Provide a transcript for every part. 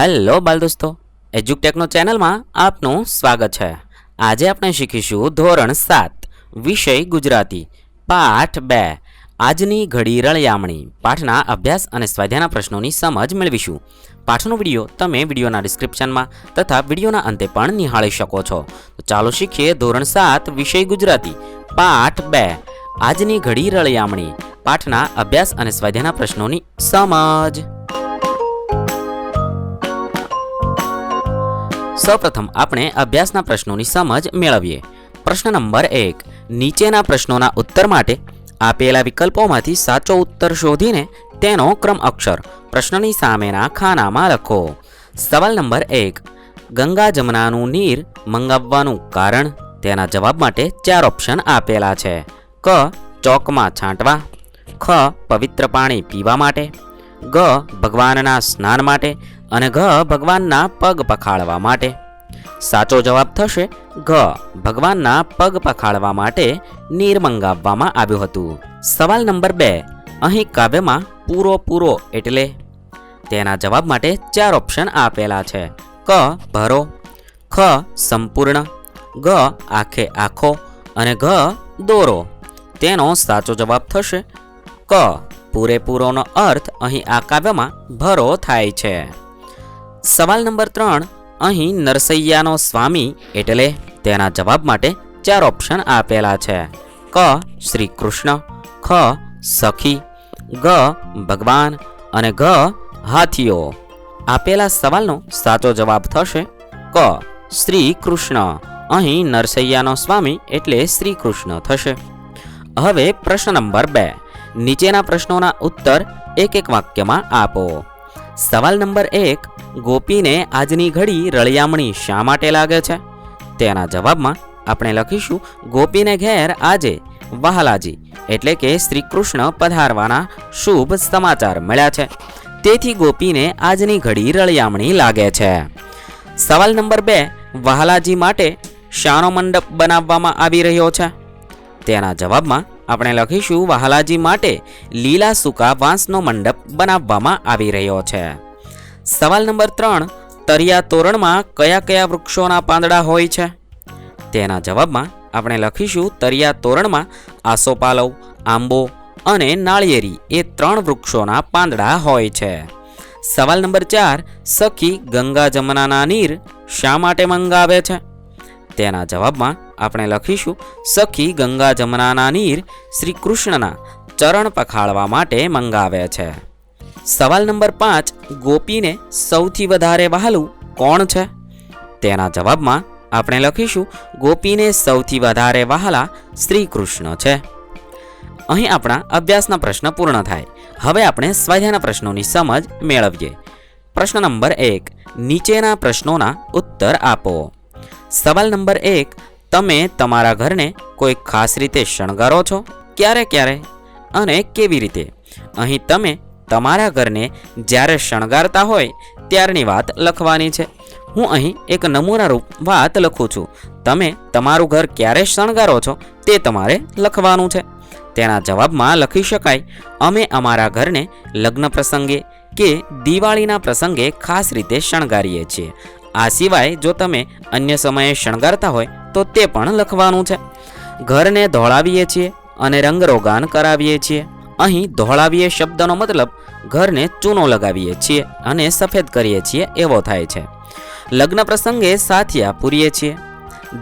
Hello બાલ દોસ્તો. એજ્યુકટેકનો ચેનલમાં આપનું સ્વાગત છે. આજે આપણે શીખીશું ધોરણ સાત, વિષય ગુજરાતી, પાઠ બે. આજની ઘડી રળિયામણી, પાઠના અભ્યાસ અને સ્વાધ્યાયના પ્રશ્નોની સમજ મેળવીશું. પાઠનો વીડિયો તમે વિડીયોના ડિસ્ક્રિપ્શનમાં તથા વિડીયોના અંતે પણ નિહાળી શકો છો. તો ચાલો શીખીએ ધોરણ સાત, વિષય ગુજરાતી, પાઠ બે. આજની ઘડી રળિયામણી, પાઠના અભ્યાસ અને સ્વાધ્યાયના પ્રશ્નોની સમજ. સૌપ્રથમ આપણે અભ્યાસના પ્રશ્નોની સમજ મેળવીએ. પ્રશ્ન નંબર એક, નીચેના પ્રશ્નોના ઉત્તર માટે આપેલા વિકલ્પોમાંથી સાચો ઉત્તર શોધીને તેનો ક્રમ અક્ષર પ્રશ્નની સામેના ખાનામાં લખો. સવાલ નંબર એક, ગંગા જમનાનું નીર મંગાવવાનું કારણ? તેના જવાબ માટે ચાર ઓપ્શન આપેલા છે. ક, ચોકમાં છાંટવા. ખ, પવિત્ર પાણી પીવા માટે. ગ, ભગવાનના સ્નાન માટે. અને ઘ ભગવાનના પગ પખાળવા માટે. સાચો જવાબ થશે, ઘ ભગવાનના પગ પખાળવા માટે નીર મંગાવવામાં આવ્યું હતું. સવાલ નંબર બે, અહીં કાવ્યમાં પૂરો પૂરો એટલે? તેના જવાબ માટે ચાર ઓપ્શન આપેલા છે. ક ભરો, ખ સંપૂર્ણ ગ આખે આખો અને ઘ દોરો. તેનો સાચો જવાબ થશે, ક પૂરેપૂરોનો અર્થ અહીં આ કાવ્યમાં ભરો થાય છે. સવાલ નંબર ત્રણ, અહીં નરસૈયાનો સ્વામી એટલે તેના જવાબ માટે ચાર ઓપ્શન આપેલા છે. ક શ્રી કૃષ્ણ ખ, સખી, ગ, ભગવાન અને ઘ, હાથીઓ. આપેલા સવાલનો સાચો જવાબ થશે ક શ્રી કૃષ્ણ અહીં નરસૈયાનો સ્વામી એટલે શ્રી કૃષ્ણ થશે. હવે પ્રશ્ન નંબર બે, નીચેના પ્રશ્નોના ઉત્તર એક એક વાક્યમાં આપો. સવાલ નંબર એક ગોપીને આજની ઘડી રળિયામણી શા માટે લાગે છે? તેના જવાબમાં આપણે લખીશું, ગોપીને ઘેર આજે વહાલાજી, એટલે કે શ્રી કૃષ્ણ પધારવાના શુભ સમાચાર મળ્યા છે. તેથી ગોપીને આજની ઘડી રળિયામણી લાગે છે. સવાલ નંબર બે, વહાલાજી માટે શાનો મંડપ બનાવવામાં આવી રહ્યો છે? તેના જવાબમાં આપણે લખીશું, વહાલાજી માટે લીલા સૂકા વાંસનો મંડપ બનાવવામાં આવી રહ્યો છે. સવાલ નંબર ત્રણ, તરિયા તોરણમાં કયા કયા વૃક્ષોના પાંદડા હોય છે? તેના જવાબમાં આપણે લખીશું તરિયા તોરણમાં આસોપાલવ, આંબો અને નાળિયેરી એ ત્રણ વૃક્ષોના પાંદડા હોય છે. સવાલ નંબર ચાર, સખી ગંગા જમનાના નીર શા માટે મંગાવે છે? તેના જવાબમાં આપણે લખીશું સખી ગંગા જમનાના નીર શ્રી કૃષ્ણના ચરણ પખાળવા માટે મંગાવે છે. સવાલ નંબર પાંચ, ગોપીને સૌથી વધારે વહાલું કોણ છે? તેના જવાબમાં આપણે લખીશું, ગોપીને સૌથી વધારે વહાલા શ્રી કૃષ્ણ છે. અહીં આપણા અભ્યાસના પ્રશ્ન પૂર્ણ થાય. હવે આપણે સ્વાધ્યાયના પ્રશ્નોની સમજ મેળવીએ. પ્રશ્ન નંબર એક, નીચેના પ્રશ્નોના ઉત્તર આપો. સવાલ નંબર એક, તમે તમારા ઘરને કોઈ ખાસ રીતે શણગારો છો? ક્યારે ક્યારે? અને કેવી રીતે? અહીં તમે તમારા ઘરને જ્યારે શણગારતા હોય ત્યારની વાત લખવાની છે. હું અહીં એક નમૂનારૂપ વાત લખું છું. તમે તમારું ઘર ક્યારે શણગારો છો તે તમારે લખવાનું છે. તેના જવાબમાં લખી શકાય, અમે અમારા ઘરને લગ્ન પ્રસંગે કે દિવાળીના પ્રસંગે ખાસ રીતે શણગારીએ છીએ. આ સિવાય જો તમે અન્ય સમયે શણગારતા હોય તો તે પણ લખવાનું છે. ઘરને ધોળાવીએ છીએ અને રંગરોગાન કરાવીએ છીએ. અહીં ધોળાવીએ શબ્દનો મતલબ ઘરને ચૂનો લગાવીએ છીએ અને સફેદ કરીએ છીએ એવો થાય છે. લગ્ન પ્રસંગે સાથિયા પૂરીએ છીએ.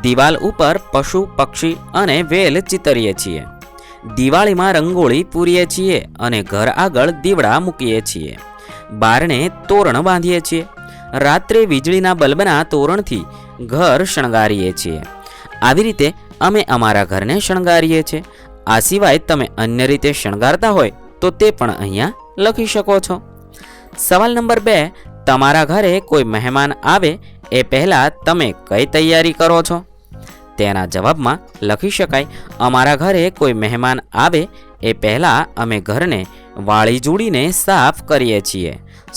દિવાલ ઉપર પશુ, પક્ષી અને વેલ ચિતરીએ છીએ. દિવાળીમાં રંગોળી પૂરીએ છીએ અને ઘર આગળ દીવડા મૂકીએ છીએ. બારણે તોરણ બાંધીએ છીએ. રાત્રે વીજળીના બલ્બના તોરણથી ઘર શણગારીએ છીએ. આવી રીતે અમે અમારા ઘરને શણગારીએ છીએ. આ સિવાય તમે અન્ય રીતે શણગારતા હોય તો તે પણ અહીંયા લખી શકો છો. સવાલ નંબર બે, તમારા ઘરે કોઈ મહેમાન આવે એ પહેલાં તમે કઈ તૈયારી કરો છો? તેના જવાબમાં લખી શકાય, અમારા ઘરે કોઈ મહેમાન આવે એ પહેલાં અમે ઘરને વાળી જોડીને સાફ કરીએ છીએ.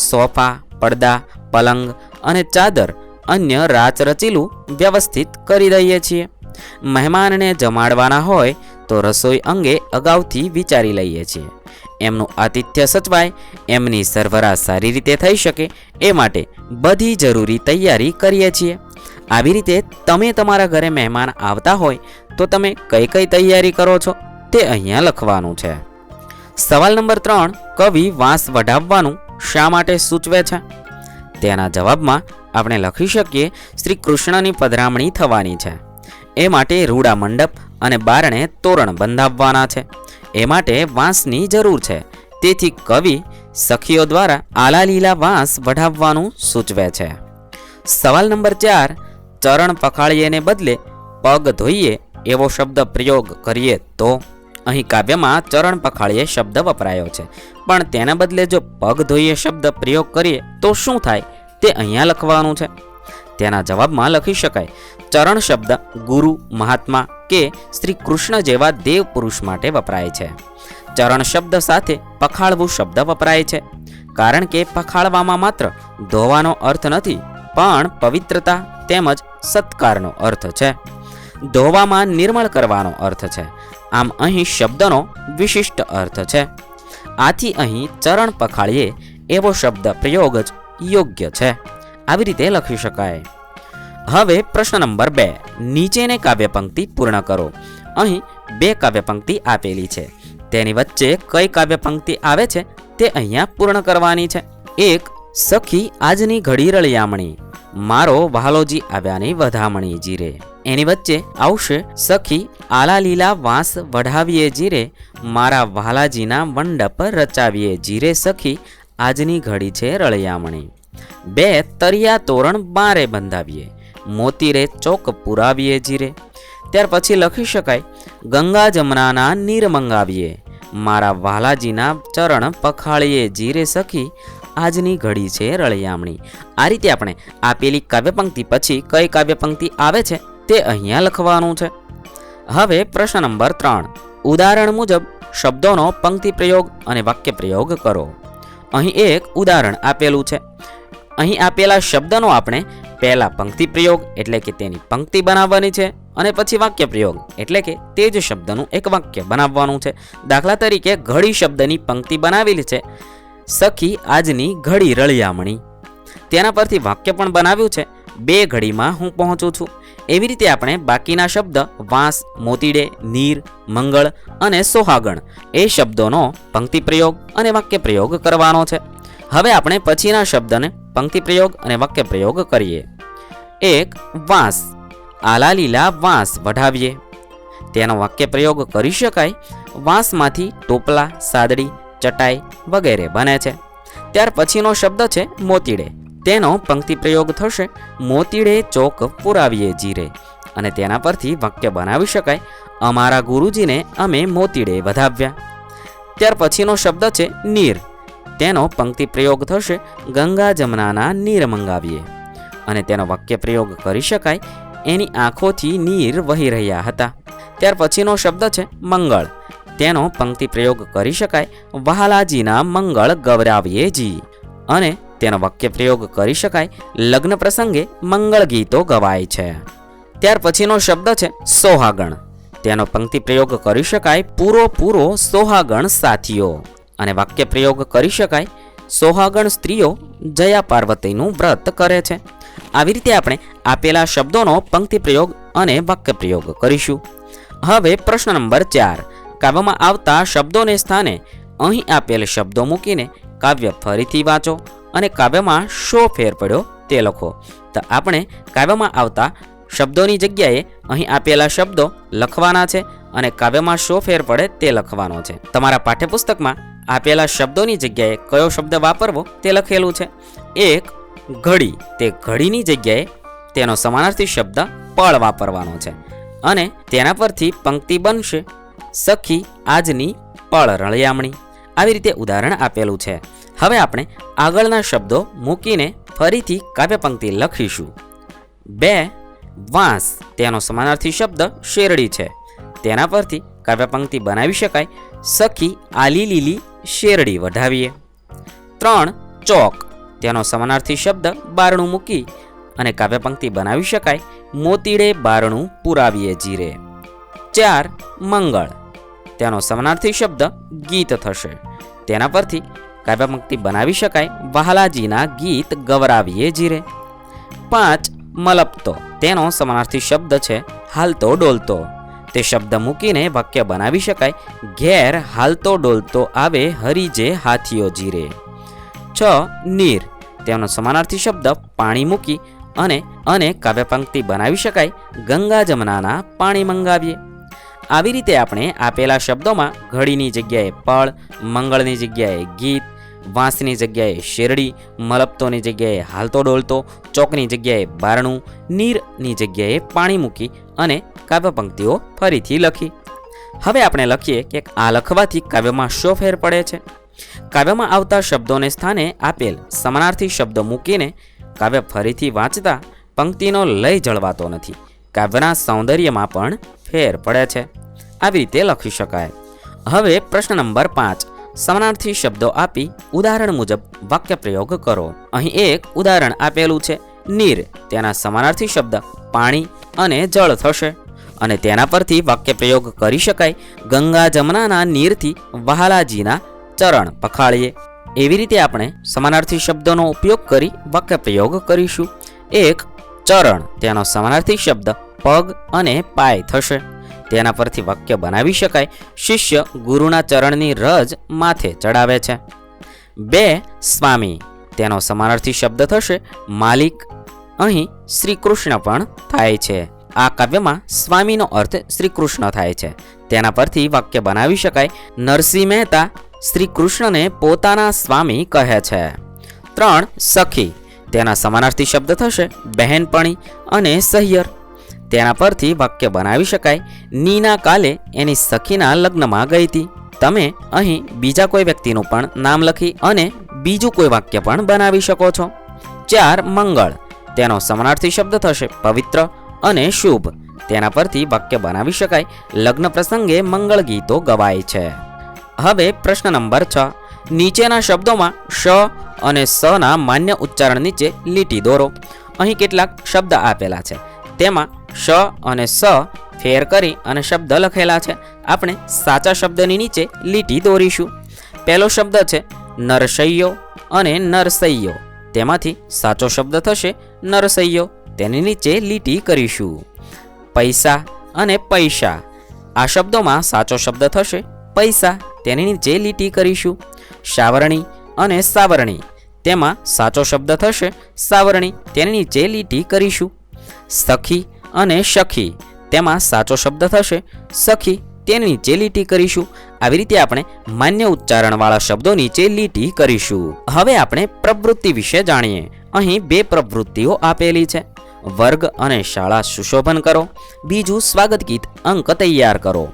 સોફા, પડદા, પલંગ અને ચાદર અન્ય રાચરચીલું વ્યવસ્થિત કરી દઈએ છીએ. મહેમાનને જમાડવાના હોય તો રસોઈ અંગે અગાઉથી વિચારી લઈએ છીએ. એમનું આતિથ્ય સચવાય, એમની સરભરા સારી રીતે થઈ શકે, એ માટે બધી જરૂરી તૈયારી કરીએ છીએ. આવી રીતે તમે તમારા ઘરે મહેમાન આવતા હોય, તો તમે કઈ કઈ તૈયારી કરો છો, તે અહીંયા લખવાનું છે. સવાલ નંબર ત્રણ, કવિ વાંસ વઢાવવાનું શા માટે સૂચવે છે? તેના જવાબમાં આપણે લખી શકીએ, શ્રી કૃષ્ણની પધરામણી થવાની છે. એ માટે રૂડા મંડપ અને બારણે તોરણ બંધાવવાના છે. એ માટે વાંસની જરૂર છે. તેથી કવિ સખીઓ દ્વારા આલા લીલા વાંસ વઢાવવાનું સૂચવે છે. સવાલ નંબર ચાર, ચરણ પખાળીએને બદલે પગ ધોઈએ એવો શબ્દ પ્રયોગ કરીએ તો? અહીં કાવ્યમાં ચરણ પખાળીએ શબ્દ વપરાયો છે. પણ તેના બદલે જો પગ ધોઈએ શબ્દ પ્રયોગ કરીએ તો શું થાય? તે અહીંયા લખવાનું છે. તેના જવાબમાં લખી શકાય, ચરણ શબ્દ ગુરુ, મહાત્મા કે શ્રી કૃષ્ણ જેવા દેવ પુરુષ માટે વપરાય છે. ચરણ શબ્દ સાથે પખાળવું શબ્દ વપરાય છે. કારણ કે પખાળવામાં માત્ર ધોવાનો અર્થ નથી, પણ પવિત્રતા તેમજ સત્કારનો અર્થ છે. ધોવામાં નિર્મળ કરવાનો અર્થ છે. આમ અહીં શબ્દનો વિશિષ્ટ અર્થ છે. આથી અહીં ચરણ પખાળીએ એવો શબ્દ પ્રયોગ જ યોગ્ય છે. આવી રીતે લખી શકાય. હવે પ્રશ્ન નંબર બે. નીચેને કાવ્ય પંક્તિ પૂર્ણ કરો. અહીં બે કાવ્ય પંક્તિ આપેલી છે. તેની વચ્ચે કઈ કાવ્ય પંક્તિ આવે છે તે અહીંયા પૂર્ણ કરવાની છે. એક, સખી આજની ઘડી રળિયામણી. મારો વહાલોજી આવ્યાની વધામણી જીરે. એની વચ્ચે આવશે, સખી આલા લીલા વાંસ વઢાવીએ જીરે. મારા વહાલાજીના મંડપ રચાવીએ જીરે. સખી, આજની ઘડી છે રળિયામણી. બે તરિયા તોરણ બારે બંધાવીએ, મોતીરે ચોક પુરાવીએ જીરે. ત્યાર પછી લખી શકાય, ગંગા જમનાના નીર મંગાવીએ, મારા વાલાજીના ચરણ પખાળીએ જીરે સખી, આજની ઘડી છે રળિયામણી. આ રીતે આપણે આપેલી કાવ્યપંક્તિ પછી કઈ કાવ્યપંક્તિ આવે છે તે અહીંયા લખવાનું છે. હવે પ્રશ્ન નંબર ત્રણ, ઉદાહરણ મુજબ શબ્દોનો પંક્તિ પ્રયોગ અને વાક્ય પ્રયોગ કરો. અહીં એક ઉદાહરણ આપેલું છે. અહીં આપેલા શબ્દનો આપણે પહેલા પંક્તિ પ્રયોગ એટલે કે તેની પંક્તિ બનાવવાની છે અને પછી વાક્ય પ્રયોગ એટલે કે તે જ શબ્દનું એક વાક્ય બનાવવાનું છે. દાખલા તરીકે ઘડી શબ્દની પંક્તિ બનાવેલી છે. સખી આજની ઘડી રળિયામણી. તેના પરથી વાક્ય પણ બનાવ્યું છે. બે ઘડીમાં હું પહોંચું છું. એવી રીતે આપણે બાકીના શબ્દ વાંસ, મોતીડે, નીર, મંગળ અને સોહાગણ એ શબ્દોનો પંક્તિ પ્રયોગ અને વાક્ય પ્રયોગ કરવાનો છે. હવે આપણે પછીના શબ્દને પંક્તિ પ્રયોગ અને વાક્ય પ્રયોગ કરીએ. એક, વાંસ. આલા લીલા વાંસ વઢાવીએ. તેનો વાક્ય પ્રયોગ કરી શકાય. વાંસમાંથી ટોપલા, સાદડી, ચટાઈ વગેરે બને છે. ત્યાર પછીનો શબ્દ છે મોતીડે. તેનો પંક્તિ પ્રયોગ થશે મોતીડે ચોક પુરાવીએ જીરે. અને તેના પરથી વાક્ય બનાવી શકાય. અમારા ગુરુજીને અમે મોતીડે વધાવ્યા ત્યાર પછીનો શબ્દ છે નીર. તેનો પંક્તિ પ્રયોગ થશે ગંગા જમનાના નીર મંગાવીએ. અને તેનો વાક્ય પ્રયોગ કરી શકાય, એની આંખોથી નીર વહી રહ્યા હતા. ત્યાર પછીનો શબ્દ છે મંગળ. તેનો પંક્તિ પ્રયોગ કરી શકાય, વહાલાજીના મંગળ ગવરાવીએ અને તેનો વાક્ય પ્રયોગ કરી શકાય, લગ્ન પ્રસંગે મંગળ ગીતો ગવાય છે. ત્યાર પછીનો શબ્દ છે સોહાગણ. તેનો પંક્તિ પ્રયોગ કરી શકાય પૂરો પૂરો સોહાગણ સાથીઓ. અને વાક્ય પ્રયોગ કરી શકાય, સોહાગણ સ્ત્રીઓ જયા પાર્વતીનું વ્રત કરે છે. આવી રીતે આપણે આપેલા શબ્દોનો પંક્તિ પ્રયોગ અને વાક્ય પ્રયોગ કરીશું. હવે પ્રશ્ન નંબર ચાર. કાવ્યમાં આવતા શબ્દોને સ્થાને અહીં આપેલ શબ્દો મૂકીને કાવ્ય ફરીથી વાંચો અને કાવ્યમાં શો ફેર પડ્યો તે લખો. તો આપણે કાવ્યમાં આવતા શબ્દોની જગ્યાએ અહીં આપેલા શબ્દો લખવાના છે અને કાવ્યમાં શો ફેર પડે તે લખવાનો છે. તમારા પાઠ્યપુસ્તકમાં આપેલા શબ્દોની જગ્યાએ કયો શબ્દ વાપરવો તે લખેલું છે? એક, ઘડી. તે ઘડીની જગ્યાએ તેનો સમાનાર્થી શબ્દ પળ વાપરવાનો છે અને તેના પરથી પંક્તિ બનશે સખી આજની પળ રળિયામણી. આવી રીતે ઉદાહરણ આપેલું છે. હવે આપણે આગળના શબ્દો મૂકીને ફરીથી કાવ્ય પંક્તિ લખીશું. બે, વાંસ. તેનો સમાનાર્થી શબ્દ શેરડી છે. તેના પરથી કાવ્ય પંક્તિ બનાવી શકાય સખી આલી લીલી શેરડી વઢાવીએ ત્રણ, ચોક. તેનો સમાનાર્થી શબ્દ બારણું મૂકી અને કાવ્યપંક્તિ બનાવી શકાય. મોતીડે બારણું પુરાવીએ જીરે. ચાર, મંગળ. તેનો સમાનાર્થી શબ્દ ગીત થશે. તેના પરથી કાવ્ય પંક્તિ બનાવી શકાય. વહાલાજીના ગીત ગવરાવીએ જીરે. પાંચ, મલપતો. તેનો સમાનાર્થી શબ્દ છે, હાલતો ડોલતો. તે શબ્દ મૂકીને વાક્ય બનાવી શકાય. ઘેર હાલતો ડોલતો આવે હરીજે હાથીઓ જીરે. છ, નીર. તેનો સમાનાર્થી શબ્દ પાણી મૂકી અને અને કાવ્ય પંક્તિ બનાવી શકાય. ગંગા જમનાના પાણી મંગાવીએ. આવી રીતે આપણે આપેલા શબ્દોમાં ઘડીની જગ્યાએ પળ, મંગળની જગ્યાએ ગીત વાંસની જગ્યાએ શેરડી, મલપતોની જગ્યાએ હાલતો ડોલતો, ચોકની જગ્યાએ બારણું, નીરની જગ્યાએ પાણી મૂકી અને કાવ્ય પંક્તિઓ ફરીથી લખી. હવે આપણે લખીએ કે આ લખવાથી કાવ્યમાં શો ફેર પડે છે? કાવ્યમાં આવતા શબ્દોને સ્થાને આપેલ સમાનાર્થી શબ્દો મૂકીને કાવ્ય ફરીથી વાંચતા પંક્તિનો લય જળવાતો નથી. કાવ્યના સૌંદર્યમાં પણ ફેર પડે છે. આવી રીતે લખી શકાય. હવે પ્રશ્ન નંબર પાંચ. સમાનાર્થી શબ્દો આપી ઉદાહરણ મુજબ વાક્ય પ્રયોગ કરો. અહીં એક ઉદાહરણ આપેલું છે. નીર. તેના સમાનાર્થી શબ્દ પાણી અને જળ થશે. અને તેના પરથી વાક્ય પ્રયોગ કરી શકાય. ગંગા જમનાના નીરથી વહાલાજીના ચરણ પખાળીએ. એવી રીતે આપણે સમાનાર્થી શબ્દોનો ઉપયોગ કરી વાક્ય પ્રયોગ કરીશું. એક ચરણ. તેનો સમાનાર્થી શબ્દ પગ અને પાય થશે. તેના પરથી વાક્ય બનાવી શકાય. શિષ્ય ગુરુના ચરણની રજ માથે ચડાવે છે. બે, સ્વામી. તેનો સમાનાર્થી શબ્દ થશે, માલિક. અહીં શ્રી કૃષ્ણ પણ થાય છે. આ કાવ્યમાં સ્વામીનો અર્થ શ્રી કૃષ્ણ થાય છે. તેના પરથી વાક્ય બનાવી શકાય, નરસિંહ મહેતા શ્રી કૃષ્ણને પોતાના સ્વામી કહે છે. ત્રણ, સખી. તેના સમાનાર્થી શબ્દ થશે, બહેનપણી અને સહિયર. તેના પરથી વાક્ય બનાવી શકાય. નીના કાલે એની સખીના લગ્નમાં ગઈ હતી. તમે અહીં બીજા કોઈ વ્યક્તિનું પણ નામ લખી અને બીજું કોઈ વાક્ય પણ બનાવી શકો છો. ચાર મંગળ. તેનો સમાનાર્થી શબ્દ થશે પવિત્ર અને શુભ. તેના પરથી વાક્ય બનાવી શકાય. લગ્ન પ્રસંગે મંગળ ગીતો ગવાય છે. હવે પ્રશ્ન નંબર છ. નીચેના શબ્દોમાં શ અને સ ના માન્ય ઉચ્ચારણ નીચે લીટી દોરો. અહીં કેટલાક શબ્દ આપેલા છે. તેમાં શ અને સ ફેર કરી અને શબ્દ લખેલા છે. આપણે સાચા શબ્દની નીચે લીટી દોરીશું. પહેલો શબ્દ છે નરસૈયો અને નરસૈયો. તેમાંથી સાચો શબ્દ થશે નરસૈયો. તેની નીચે લીટી કરીશું. પૈસા અને પૈસા. આ શબ્દોમાં સાચો શબ્દ થશે પૈસા. તેની નીચે લીટી કરીશું. સાવરણી અને સાવરણી. તેમાં સાચો શબ્દ થશે સાવરણી. તેની નીચે લીટી કરીશું. સખી અને સખી. તેમાં સાચો શબ્દ થશે, સખી, તેની નીચે લીટી કરીશું. આવી રીતે આપણે માન્ય ઉચ્ચારણવાળા શબ્દો નીચે લીટી કરીશું. હવે આપણે પ્રવૃત્તિ વિશે જાણીએ. અહીં બે પ્રવૃત્તિઓ આપેલી છે. વર્ગ અને શાળા સુશોભન કરો. બીજું સ્વાગત ગીત અંક તૈયાર કરો.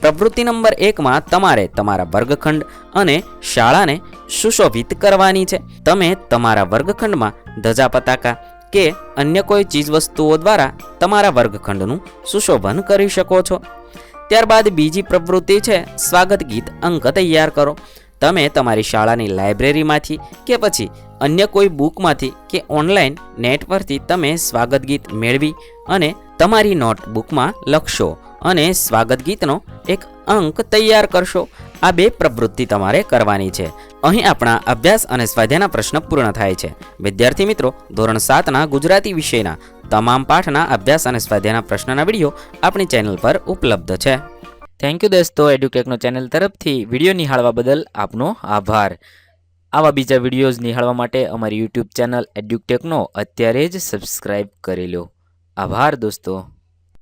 પ્રવૃત્તિ નંબર એકમાં તમારે તમારા વર્ગખંડ અને શાળાને સુશોભિત કરવાની છે. તમે તમારા વર્ગખંડમાં ધજા, પતાકા કે અન્ય કોઈ ચીજવસ્તુઓ દ્વારા તમારા વર્ગખંડનું સુશોભન કરી શકો છો. ત્યારબાદ બીજી પ્રવૃત્તિ છે, સ્વાગત ગીત અંક તૈયાર કરો. તમે તમારી શાળાની લાઇબ્રેરીમાંથી કે પછી અન્ય કોઈ બુકમાંથી કે ઓનલાઈન નેટ પરથી તમે સ્વાગત ગીત મેળવી અને તમારી નોટબુકમાં લખશો અને સ્વાગત ગીતનો એક અંક તૈયાર કરશો. આ બે પ્રવૃત્તિ તમારે કરવાની છે. અહીં આપણા અભ્યાસ અને સ્વાધ્યાયના પ્રશ્ન પૂર્ણ થાય છે. વિદ્યાર્થી મિત્રો, ધોરણ સાતના ગુજરાતી વિષયના તમામ પાઠના અભ્યાસ અને સ્વાધ્યાયના પ્રશ્નના વીડિયો આપણી ચેનલ પર ઉપલબ્ધ છે. થેન્ક યુ દોસ્તો એડ્યુકેકનો ચેનલ તરફથી વીડિયો નિહાળવા બદલ આપનો આભાર. આવા બીજા વિડીયોઝ નિહાળવા માટે અમારી યુટ્યુબ ચેનલ એડ્યુટેકનો અત્યારે જ સબસ્ક્રાઇબ કરી લો. આભાર દોસ્તો.